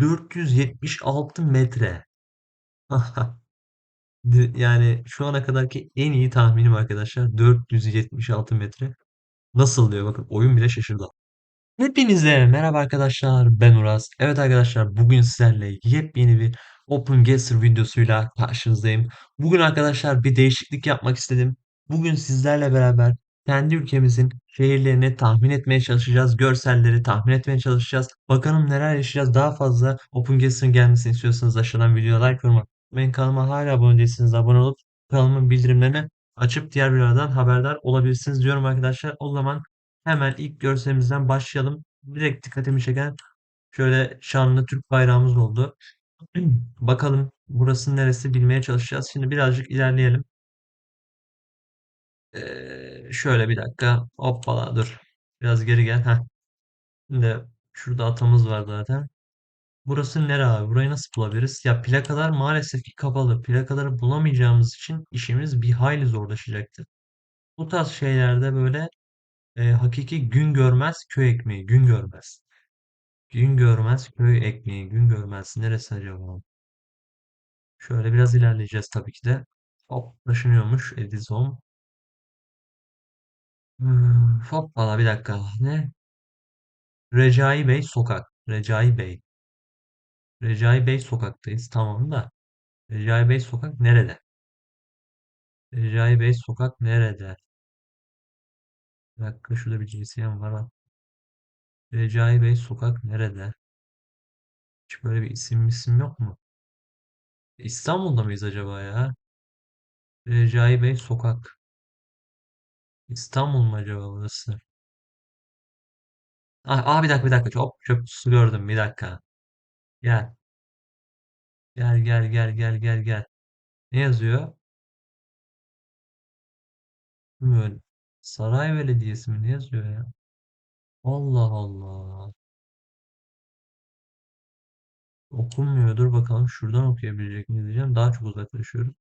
476 metre. Yani şu ana kadarki en iyi tahminim arkadaşlar 476 metre. Nasıl diyor bakın oyun bile şaşırdı. Hepinize merhaba arkadaşlar ben Uraz. Evet arkadaşlar bugün sizlerle yepyeni bir OpenGazer videosuyla karşınızdayım. Bugün arkadaşlar bir değişiklik yapmak istedim. Bugün sizlerle beraber kendi ülkemizin şehirlerini tahmin etmeye çalışacağız. Görselleri tahmin etmeye çalışacağız. Bakalım neler yaşayacağız. Daha fazla OpenGazer'ın gelmesini istiyorsanız aşağıdan videoya like yorum atmayı. Kanalıma hala abone değilseniz abone olup kanalımın bildirimlerini açıp diğer videolardan haberdar olabilirsiniz diyorum arkadaşlar. O zaman Hemen ilk görselimizden başlayalım. Direkt dikkatimi çeken şöyle şanlı Türk bayrağımız oldu. Bakalım burası neresi bilmeye çalışacağız. Şimdi birazcık ilerleyelim. Ee, şöyle bir dakika. Hoppala dur. Biraz geri gel. Heh. Şimdi şurada atamız var zaten. Burası nere abi? Burayı nasıl bulabiliriz? Ya plakalar maalesef ki kapalı. Plakaları bulamayacağımız için işimiz bir hayli zorlaşacaktır. Bu tarz şeylerde böyle e, hakiki gün görmez köy ekmeği gün görmez. Gün görmez köy ekmeği. Gün görmez. Neresi acaba? Şöyle biraz ilerleyeceğiz tabii ki de. Hop taşınıyormuş Edison. Hmm, hoppala bir dakika. Ne? Recai Bey Sokak. Recai Bey. Recai Bey Sokak'tayız. Tamam da. Recai Bey Sokak nerede? Recai Bey Sokak nerede? Bir dakika şurada bir GSM var. ha. Recai Bey Sokak nerede? Hiç böyle bir isim isim yok mu? İstanbul'da mıyız acaba ya? Recai Bey Sokak. İstanbul mu acaba burası? Ah, ah, bir dakika bir dakika. Hop çöp kutusu gördüm. Bir dakika. Gel. Gel gel gel gel gel gel. Ne yazıyor? Bilmiyorum. Saray Belediyesi mi? Ne yazıyor ya? Allah Allah. Okunmuyor. Dur bakalım şuradan okuyabilecek miyiz diyeceğim. Daha çok uzaklaşıyoruz.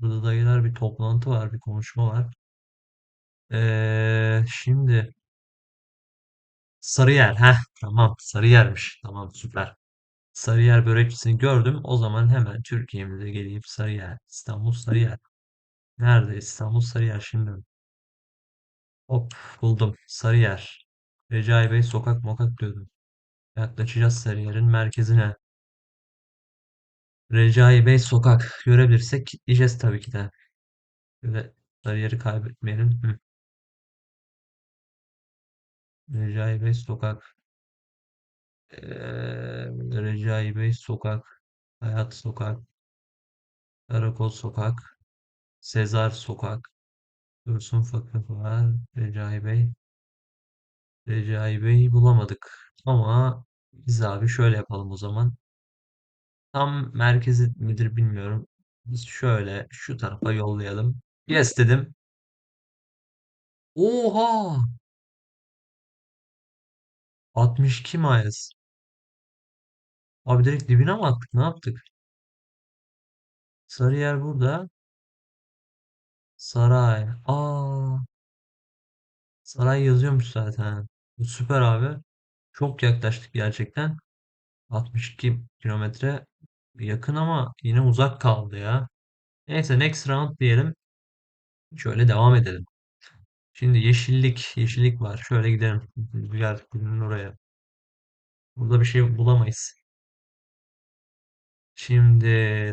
Burada dayılar bir toplantı var. Bir konuşma var. Ee, şimdi Sarıyer. Heh, tamam. Sarıyer'miş. Tamam süper. Sarıyer börekçisini gördüm. O zaman hemen Türkiye'mize geleyim. Sarıyer. İstanbul Sarıyer. Nerede? İstanbul Sarıyer şimdi. Hop buldum. Sarıyer. Recai Bey sokak mokak diyordum. Yaklaşacağız Sarıyer'in merkezine. Recai Bey sokak. Görebilirsek kitleyeceğiz tabii ki de. Böyle Sarıyer'i kaybetmeyelim. Hı. Recai Bey sokak. Ee, Recai Bey sokak. Hayat sokak. Karakol sokak. Sezar sokak. Dursun Fakir var. Recai Bey. Recai Bey bulamadık. Ama biz abi şöyle yapalım o zaman. Tam merkezi midir bilmiyorum. Biz şöyle şu tarafa yollayalım. Yes dedim. Oha! 62 miles. Abi direkt dibine mi attık? Ne yaptık? Sarıyer burada. Saray. Aa, saray yazıyormuş zaten. Süper abi. Çok yaklaştık gerçekten. 62 kilometre yakın ama yine uzak kaldı ya. Neyse next round diyelim. Şöyle devam edelim. Şimdi yeşillik, yeşillik var. Şöyle gidelim. Güzel, günün oraya. Burada bir şey bulamayız. Şimdi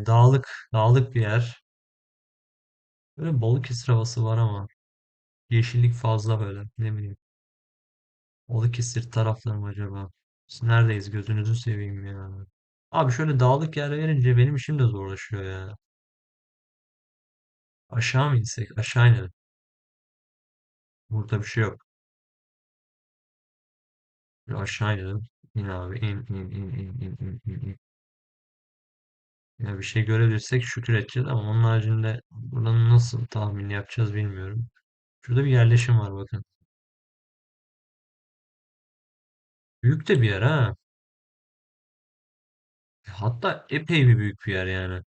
dağlık, dağlık bir yer. Böyle Balıkesir havası var ama yeşillik fazla böyle. Ne bileyim. Balıkesir tarafları mı acaba? Biz neredeyiz gözünüzü seveyim ya. Abi şöyle dağlık yer verince benim işim de zorlaşıyor ya. Aşağı mı insek? Aşağı inelim. Burada bir şey yok. Bir aşağı inelim. İn abi in in in in in in in. in. Ya bir şey görebilirsek şükür edeceğiz ama onun haricinde buradan nasıl tahmin yapacağız bilmiyorum. Şurada bir yerleşim var bakın. Büyük de bir yer ha. Hatta epey bir büyük bir yer yani.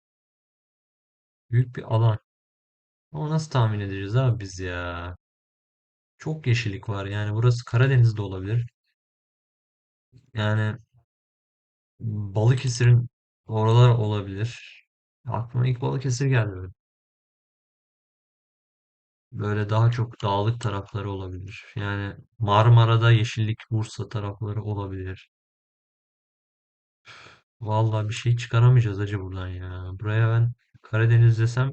Büyük bir alan. Ama nasıl tahmin edeceğiz abi biz ya? Çok yeşillik var yani burası Karadeniz'de olabilir. Yani Balıkesir'in oralar olabilir. Aklıma ilk Balıkesir geldi. Böyle daha çok dağlık tarafları olabilir. Yani Marmara'da yeşillik Bursa tarafları olabilir. Vallahi bir şey çıkaramayacağız acı buradan ya. Buraya ben Karadeniz desem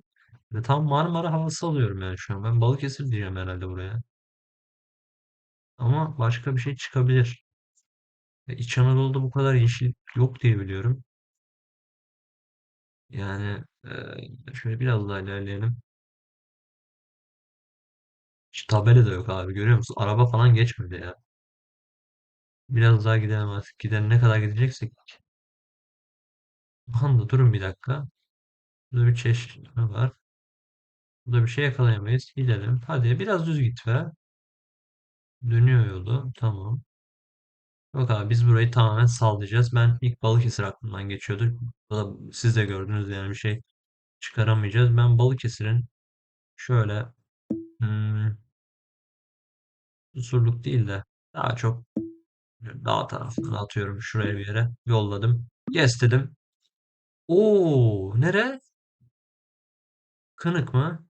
ve tam Marmara havası alıyorum yani şu an. Ben Balıkesir diyeceğim herhalde buraya. Ama başka bir şey çıkabilir. E, İç Anadolu'da bu kadar yeşil yok diye biliyorum. Yani e, şöyle biraz daha ilerleyelim. Hiç tabela da yok abi görüyor musun? Araba falan geçmedi ya. Biraz daha gidelim artık. Gidelim ne kadar gideceksek. Anda durun bir dakika. Burada bir çeşme var. Burada bir şey yakalayamayız. Gidelim. Hadi biraz düz git be. Dönüyor yolu. Tamam. Yok abi biz burayı tamamen sallayacağız. Ben ilk Balıkesir aklımdan geçiyordu. Da siz de gördünüz yani bir şey çıkaramayacağız. Ben Balıkesir'in şöyle hmm, Susurluk değil de daha çok dağ tarafına atıyorum şuraya bir yere. Yolladım. Yes dedim. Oo, nere? Kınık mı?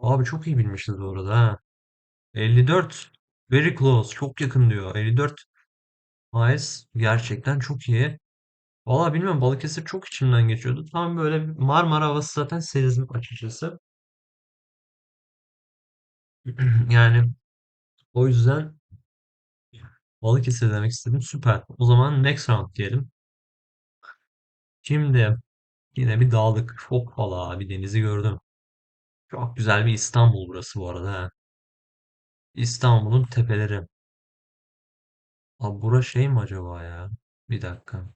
Abi çok iyi bilmişiz bu arada ha. 54. Very close. Çok yakın diyor. 54 miles. Gerçekten çok iyi. Valla bilmiyorum Balıkesir çok içimden geçiyordu. Tam böyle Marmara havası zaten sezdim açıkçası. Yani o yüzden Balıkesir demek istedim. Süper. O zaman next round diyelim. Şimdi yine bir dağlık. Çok valla bir denizi gördüm. Çok güzel bir İstanbul burası bu arada. ha. İstanbul'un tepeleri. Abi bura şey mi acaba ya? Bir dakika.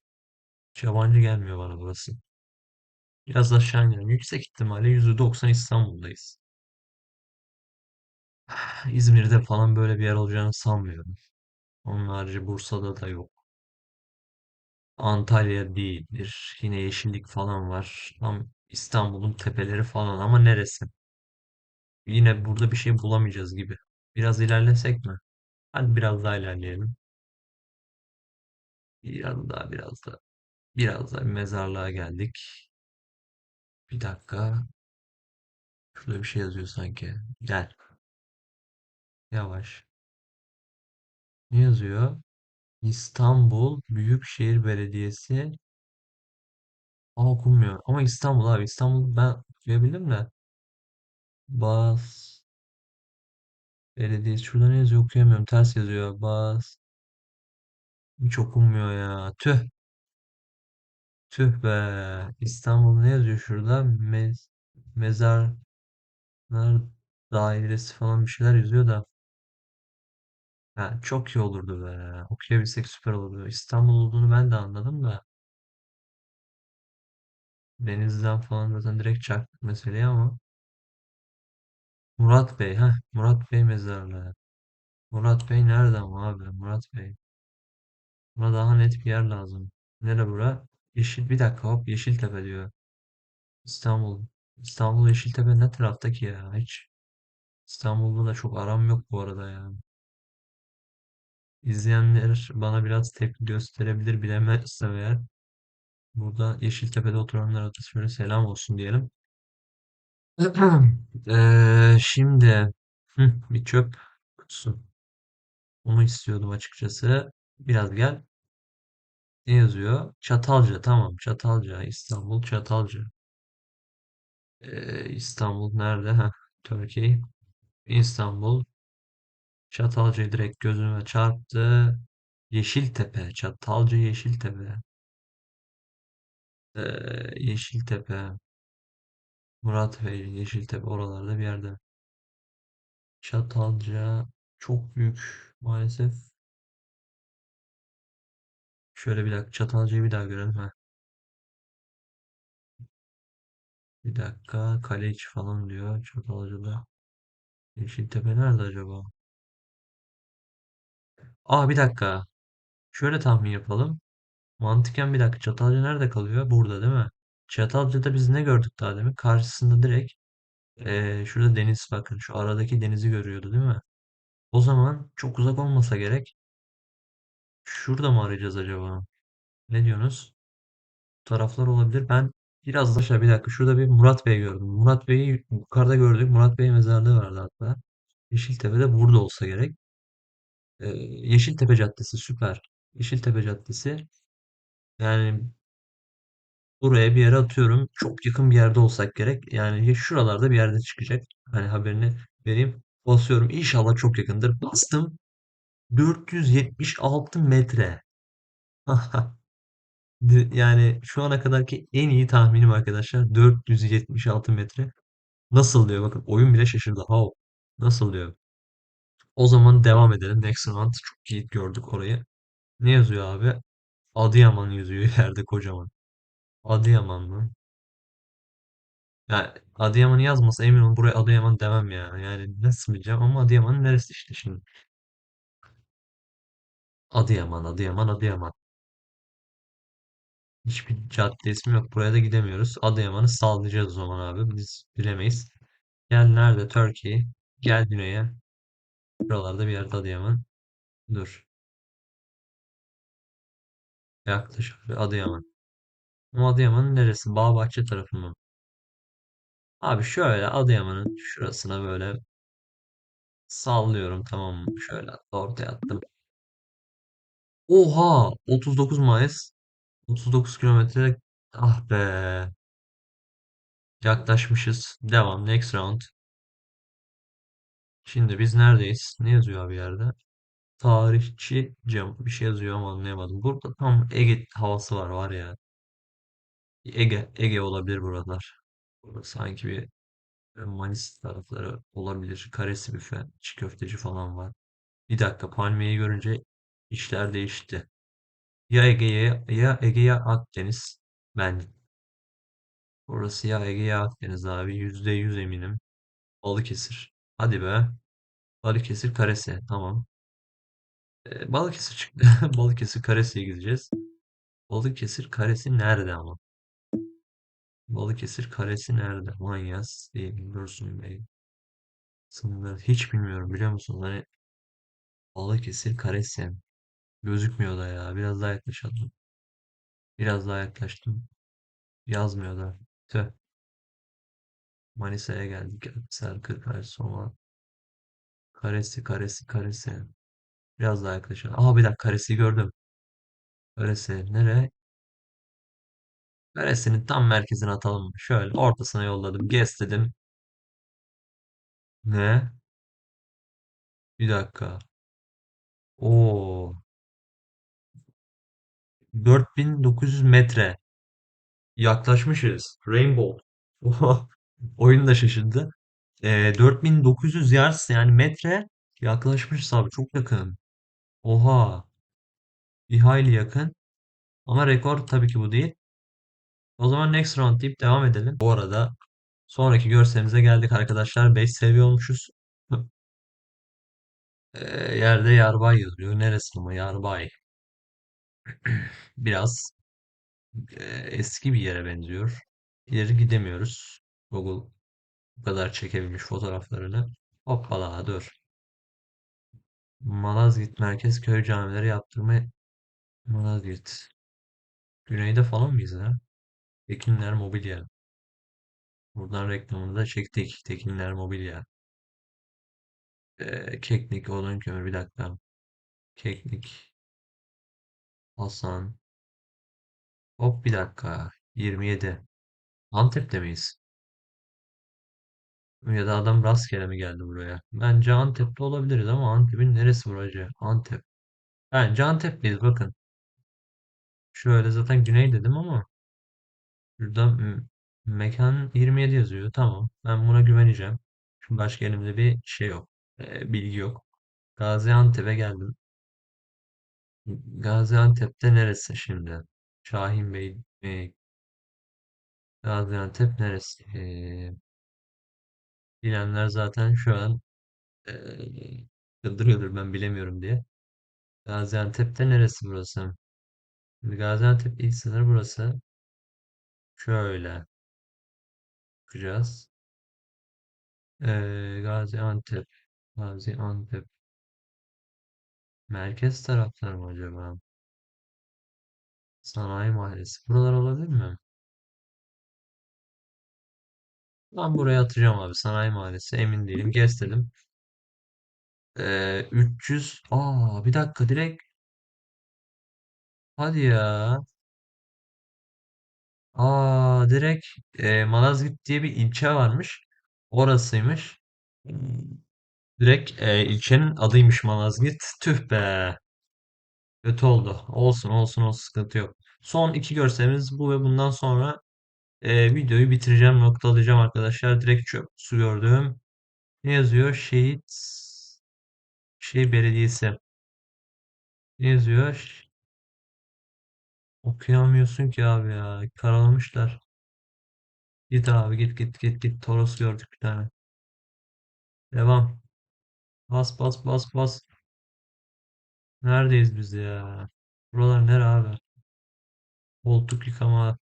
Hiç yabancı gelmiyor bana burası. Biraz aşağı inelim. Yüksek ihtimalle %90 İstanbul'dayız. İzmir'de falan böyle bir yer olacağını sanmıyorum. Onun harici Bursa'da da yok. Antalya değildir. Yine yeşillik falan var. Tam İstanbul'un tepeleri falan ama neresi? Yine burada bir şey bulamayacağız gibi. Biraz ilerlesek mi? Hadi biraz daha ilerleyelim. Biraz daha, biraz daha. Biraz daha mezarlığa geldik. Bir dakika. Şurada bir şey yazıyor sanki. Gel. Yavaş. Ne yazıyor? İstanbul Büyükşehir Belediyesi. Aa okunmuyor. Ama İstanbul abi. İstanbul ben okuyabildim de. Bas. Belediyesi. Şurada ne yazıyor okuyamıyorum. Ters yazıyor. Bas. Hiç okunmuyor ya. Tüh. Tüh be. İstanbul ne yazıyor şurada? Mez Mezarlar Dairesi falan bir şeyler yazıyor da. Ha, çok iyi olurdu be. Okuyabilsek süper olurdu. İstanbul olduğunu ben de anladım da. Denizden falan zaten direkt çaktık meseleyi ama. Murat Bey. ha Murat Bey mezarlığı. Murat Bey nerede ama abi? Murat Bey. Buna daha net bir yer lazım. Nere bura? Yeşil bir dakika hop Yeşiltepe diyor. İstanbul. İstanbul Yeşiltepe ne taraftaki ya? Hiç İstanbul'da da çok aram yok bu arada ya. İzleyenler bana biraz tepki gösterebilir bilemezsem eğer. Burada Yeşiltepe'de oturanlara da şöyle selam olsun diyelim. Eee, şimdi bir çöp kutusu. Onu istiyordum açıkçası. Biraz gel. Ne yazıyor? Çatalca tamam. Çatalca. İstanbul Çatalca. Ee, İstanbul nerede? Heh, Türkiye. İstanbul. Çatalca direkt gözüme çarptı. Yeşiltepe. Çatalca Yeşiltepe. Ee, Yeşiltepe. Murat Bey Yeşiltepe oralarda bir yerde. Çatalca çok büyük maalesef. Şöyle bir dakika Çatalca'yı bir daha görelim. Heh, bir dakika kale içi falan diyor Çatalca'da. Yeşiltepe nerede acaba? Aa bir dakika. Şöyle tahmin yapalım. Mantıken bir dakika Çatalca nerede kalıyor? Burada değil mi? Çatalca'da biz ne gördük daha demin? Karşısında direkt eee, şurada deniz bakın. Şu aradaki denizi görüyordu değil mi? O zaman çok uzak olmasa gerek. Şurada mı arayacağız acaba? Ne diyorsunuz? Bu taraflar olabilir. Ben biraz aşağı bir dakika. Şurada bir Murat Bey gördüm. Murat Bey'i yukarıda gördük. Murat Bey mezarlığı vardı hatta. Yeşiltepe'de burada olsa gerek. Ee, Yeşiltepe Caddesi süper. Yeşiltepe Caddesi. Yani buraya bir yere atıyorum. Çok yakın bir yerde olsak gerek. Yani ya şuralarda bir yerde çıkacak. Hani haberini vereyim. Basıyorum. İnşallah çok yakındır. Bastım. 476 metre. Yani şu ana kadarki en iyi tahminim arkadaşlar 476 metre. Nasıl diyor bakın oyun bile şaşırdı. How? Nasıl diyor. O zaman devam edelim. Next round çok iyi gördük orayı. Ne yazıyor abi? Adıyaman yazıyor yerde kocaman. Adıyaman mı? Ya Adıyaman'ı yazmasa emin ol buraya Adıyaman demem ya. Yani nasıl bileceğim ama Adıyaman'ın neresi işte şimdi. Adıyaman, Adıyaman, Adıyaman. Hiçbir cadde ismi yok. Buraya da gidemiyoruz. Adıyaman'ı sallayacağız o zaman abi. Biz bilemeyiz. Gel nerede? Turkey. Gel güneye. Buralarda bir yerde Adıyaman. Dur. Yaklaş abi Adıyaman. Ama Adıyaman'ın neresi? Bağbahçe tarafı mı? Abi şöyle Adıyaman'ın şurasına böyle sallıyorum tamam mı? Şöyle ortaya attım. Oha! 39 Mayıs. 39 kilometre. Ah be. Yaklaşmışız. Devam. Next round. Şimdi biz neredeyiz? Ne yazıyor abi yerde? Tarihçi cam bir şey yazıyor ama anlayamadım. Burada tam Ege havası var var ya. Ege Ege olabilir buralar. Burada sanki bir Manisa tarafları olabilir. Karesi büfe, çiğ köfteci falan var. Bir dakika palmiyeyi görünce işler değişti. Ya Ege'ye ya Ege ya Akdeniz. Ben orası ya Ege ya Akdeniz abi. Yüzde yüz eminim. Balıkesir. Hadi be. Balıkesir Karesi. Tamam. Ee, Balıkesir çıktı. Balıkesir Karesi'ye gideceğiz. Balıkesir Karesi nerede ama? Balıkesir Kalesi nerede? Manyas değil. Dursun Bey. Sınırları hiç bilmiyorum biliyor musunuz? Hani Balıkesir Kalesi. Gözükmüyor da ya. Biraz daha yaklaşalım. Biraz daha yaklaştım. Yazmıyor da. Tüh. Manisa'ya geldik. Serkır Kalesi Soma. Karesi Karesi Karesi. Biraz daha yaklaşalım. Aa bir dakika Karesi'yi gördüm. Karesi. Nere? Karesi'nin tam merkezine atalım. Şöyle ortasına yolladım. Gez dedim. Ne? Bir dakika. Oo. 4900 metre. Yaklaşmışız. Rainbow. Oyun da şaşırdı. Ee, 4900 yards yani metre yaklaşmışız abi çok yakın. Oha bir hayli yakın. Ama rekor tabii ki bu değil. O zaman next round deyip devam edelim. Bu arada sonraki görselimize geldik arkadaşlar. 5 seviye olmuşuz. Ee, yerde Yarbay yazıyor. Neresi ama Yarbay? Biraz e, eski bir yere benziyor. İleri gidemiyoruz. Google bu kadar çekebilmiş fotoğraflarını. Hoppala dur. Malazgirt Merkez Köy Camileri yaptırma Malazgirt. Güneyde falan mıyız ya? Tekinler Mobilya. Buradan reklamını da çektik. Tekinler Mobilya. Ee, Keknik, Odunkömür bir dakika. Keknik, Hasan. Hop bir dakika. 27. Antep'te miyiz? Ya da adam rastgele mi geldi buraya? Bence Antep'te olabiliriz ama Antep'in neresi buracı? Antep. Bence Antep'teyiz bakın. Şöyle zaten güney dedim ama Şurada mekan 27 yazıyor. Tamam. Ben buna güveneceğim. Çünkü başka elimde bir şey yok. Ee, bilgi yok. Gaziantep'e geldim. Gaziantep'te neresi şimdi? Şahin Bey mi? Gaziantep neresi? Ee, bilenler zaten şu an kıldırıyordur ben bilemiyorum diye. Gaziantep'te neresi burası? Gaziantep ilk sınır burası. Şöyle bakacağız. Ee, Gaziantep. Gaziantep. Merkez tarafları mı acaba? Sanayi mahallesi. Buralar olabilir mi? Ben buraya atacağım abi. Sanayi mahallesi. Emin değilim. Guess dedim. Ee, 300. Aa bir dakika direkt. Hadi ya. Aa direkt e, Malazgirt diye bir ilçe varmış. Orasıymış. Direkt e, ilçenin adıymış Malazgirt. Tüh be. Kötü oldu. Olsun olsun olsun sıkıntı yok. Son iki görselimiz bu ve bundan sonra e, videoyu bitireceğim, noktalayacağım arkadaşlar. Direkt çöp su gördüm. Ne yazıyor? Şehit şey belediyesi. Ne yazıyor? Okuyamıyorsun ki abi ya. Karalamışlar. Git abi git git git git. Toros gördük bir tane. Devam. Bas bas bas bas. Neredeyiz biz ya? Buralar nere abi? Koltuk yıkama.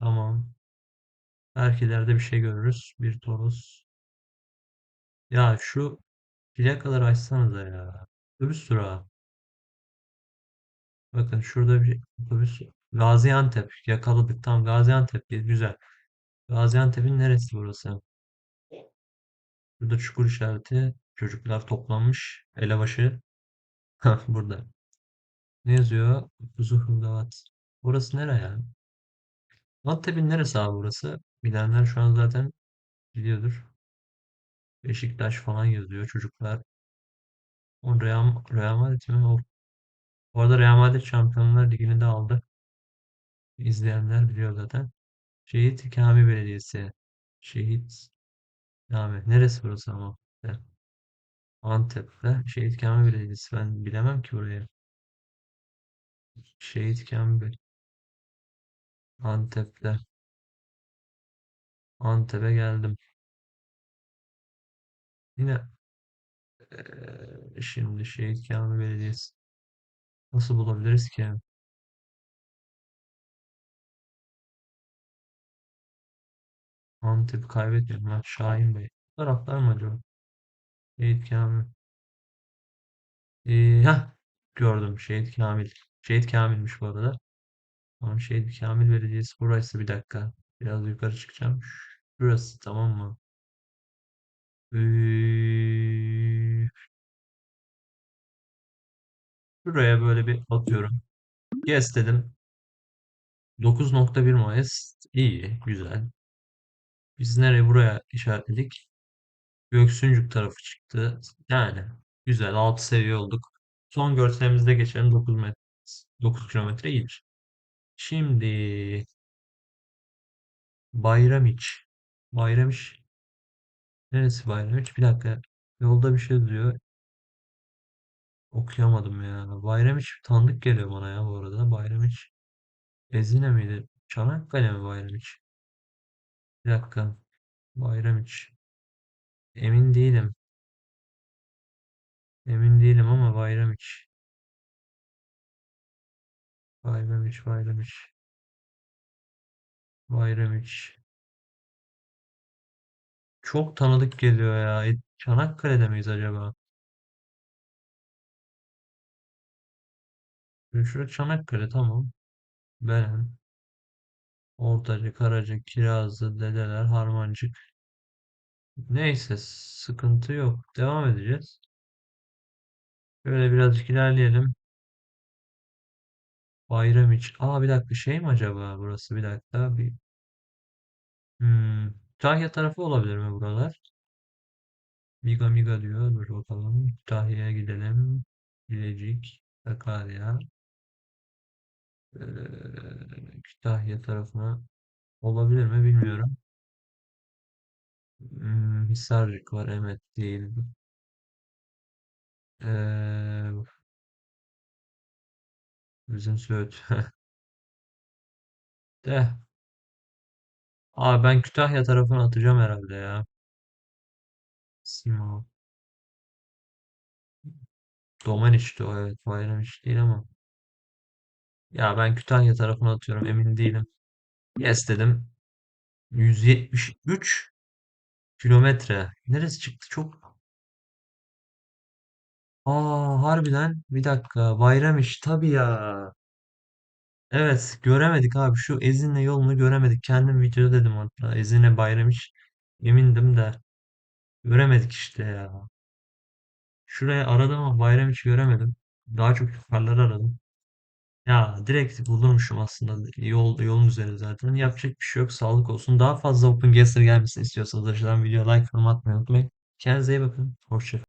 Tamam. Belki ileride bir şey görürüz. Bir Toros. Ya şu plakaları açsanıza ya. Otobüs durağı. Bakın şurada bir otobüs. Gaziantep. Yakaladık. Tam Gaziantep. Güzel. Gaziantep'in neresi burası? Burada çukur işareti. Çocuklar toplanmış. Elebaşı. Burada. Ne yazıyor? Kuzu Hırdavat. Burası nere ya? Antep'in neresi abi burası? Bilenler şu an zaten biliyordur. Beşiktaş falan yazıyor çocuklar. O Real, Real Madrid mi? O, bu arada Real Madrid Şampiyonlar Ligi'ni de aldı. İzleyenler biliyor zaten. Şehit Kami Belediyesi. Şehit Kami. Neresi burası ama? Antep'te. Şehit Kami Belediyesi. Ben bilemem ki burayı. Şehit Kami Be- Antep'te. Antep'e geldim. Yine eee, şimdi Şehit Kami Belediyesi. Nasıl bulabiliriz ki? Antep kaybetmedim. Ha, Şahin Bey. Bu taraflar mı acaba? Şehit Kamil. Ee, heh, gördüm. Şehit Kamil. Şehit Kamil'miş bu arada. Tamam, Şehit Kamil Belediyesi burası bir dakika. Biraz yukarı çıkacağım. Şurası tamam mı? Ee, şuraya böyle bir atıyorum. Yes dedim. 9.1 Mayıs. İyi, güzel. Biz nereye buraya işaretledik? Göksuncuk tarafı çıktı. Yani güzel 6 seviye olduk. Son görselimizde geçelim 9 metre. 9 kilometre iyidir. Şimdi Bayramiç. Bayramiç. Neresi Bayramiç? Bir dakika. Yolda bir şey diyor. Okuyamadım ya. Bayramiç tanıdık geliyor bana ya bu arada. Bayramiç. Ezine miydi? Çanakkale mi Bayramiç? Bir dakika. Bayramiç. Emin değilim. Emin değilim ama Bayramiç. Bayramiç, Bayramiç. Bayramiç. Çok tanıdık geliyor ya. E, Çanakkale'de miyiz acaba? Şurası Çanakkale tamam. Belen, Ortacı, Karaca, Kirazlı, Dedeler, Harmancık. Neyse sıkıntı yok. Devam edeceğiz. Böyle birazcık ilerleyelim. Bayramiç. Aa bir dakika şey mi acaba burası? Bir dakika. Bir... Hmm. Kütahya tarafı olabilir mi buralar? Miga Miga diyor. Dur bakalım. Kütahya'ya gidelim. Bilecik, Sakarya. Ee, Kütahya tarafına olabilir mi bilmiyorum. Hmm, Hisarcık var. Evet değil. Ee, bizim Söğüt. De. Aa ben Kütahya tarafına atacağım herhalde ya. Sima. Domaniç'ti o evet. Bayramiç değil ama. Ya ben Kütahya tarafına atıyorum emin değilim. Yes dedim. 173 kilometre. Neresi çıktı? Çok Aa harbiden bir dakika bayram iş tabii ya. Evet göremedik abi şu Ezinle yolunu göremedik. Kendim videoda dedim hatta Ezine bayram iş. Emindim de göremedik işte ya. Şuraya aradım ama bayram hiç göremedim. Daha çok yukarıları aradım. Ya direkt bulurmuşum aslında. Yol, yolun üzerinde zaten. Yapacak bir şey yok. Sağlık olsun. Daha fazla Open gelmesini istiyorsanız aşağıdan videoya like yorum atmayı unutmayın. Kendinize iyi bakın. Hoşça kalın.